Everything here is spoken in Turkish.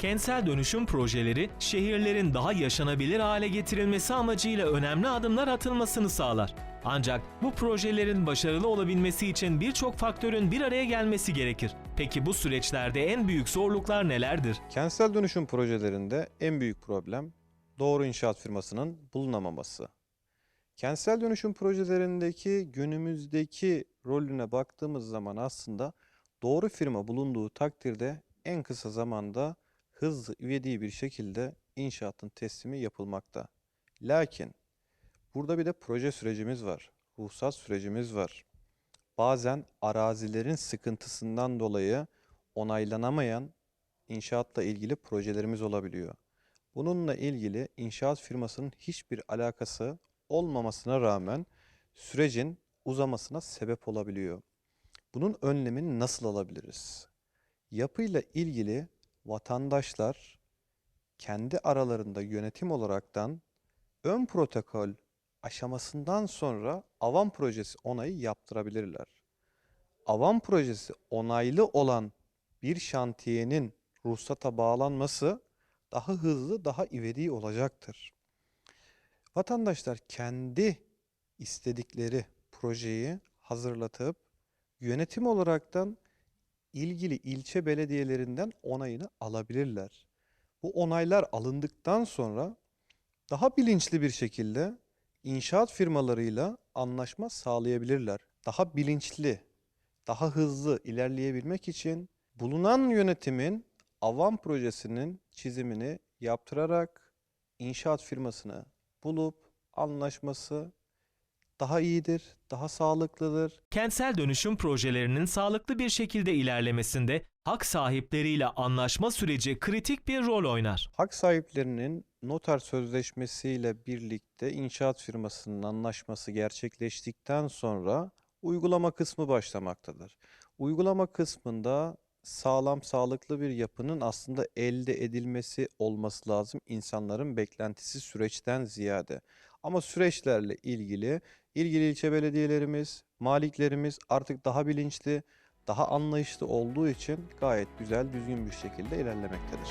Kentsel dönüşüm projeleri şehirlerin daha yaşanabilir hale getirilmesi amacıyla önemli adımlar atılmasını sağlar. Ancak bu projelerin başarılı olabilmesi için birçok faktörün bir araya gelmesi gerekir. Peki bu süreçlerde en büyük zorluklar nelerdir? Kentsel dönüşüm projelerinde en büyük problem doğru inşaat firmasının bulunamaması. Kentsel dönüşüm projelerindeki günümüzdeki rolüne baktığımız zaman aslında doğru firma bulunduğu takdirde en kısa zamanda hızlı, ivedi bir şekilde inşaatın teslimi yapılmakta. Lakin burada bir de proje sürecimiz var, ruhsat sürecimiz var. Bazen arazilerin sıkıntısından dolayı onaylanamayan inşaatla ilgili projelerimiz olabiliyor. Bununla ilgili inşaat firmasının hiçbir alakası olmamasına rağmen sürecin uzamasına sebep olabiliyor. Bunun önlemini nasıl alabiliriz? Yapıyla ilgili vatandaşlar kendi aralarında yönetim olaraktan ön protokol aşamasından sonra avam projesi onayı yaptırabilirler. Avam projesi onaylı olan bir şantiyenin ruhsata bağlanması daha hızlı, daha ivedi olacaktır. Vatandaşlar kendi istedikleri projeyi hazırlatıp yönetim olaraktan ilgili ilçe belediyelerinden onayını alabilirler. Bu onaylar alındıktan sonra daha bilinçli bir şekilde inşaat firmalarıyla anlaşma sağlayabilirler. Daha bilinçli, daha hızlı ilerleyebilmek için bulunan yönetimin avam projesinin çizimini yaptırarak inşaat firmasını bulup anlaşması daha iyidir, daha sağlıklıdır. Kentsel dönüşüm projelerinin sağlıklı bir şekilde ilerlemesinde hak sahipleriyle anlaşma süreci kritik bir rol oynar. Hak sahiplerinin noter sözleşmesiyle birlikte inşaat firmasının anlaşması gerçekleştikten sonra uygulama kısmı başlamaktadır. Uygulama kısmında sağlam, sağlıklı bir yapının aslında elde edilmesi olması lazım insanların beklentisi süreçten ziyade. Ama süreçlerle ilgili ilgili ilçe belediyelerimiz, maliklerimiz artık daha bilinçli, daha anlayışlı olduğu için gayet güzel, düzgün bir şekilde ilerlemektedir.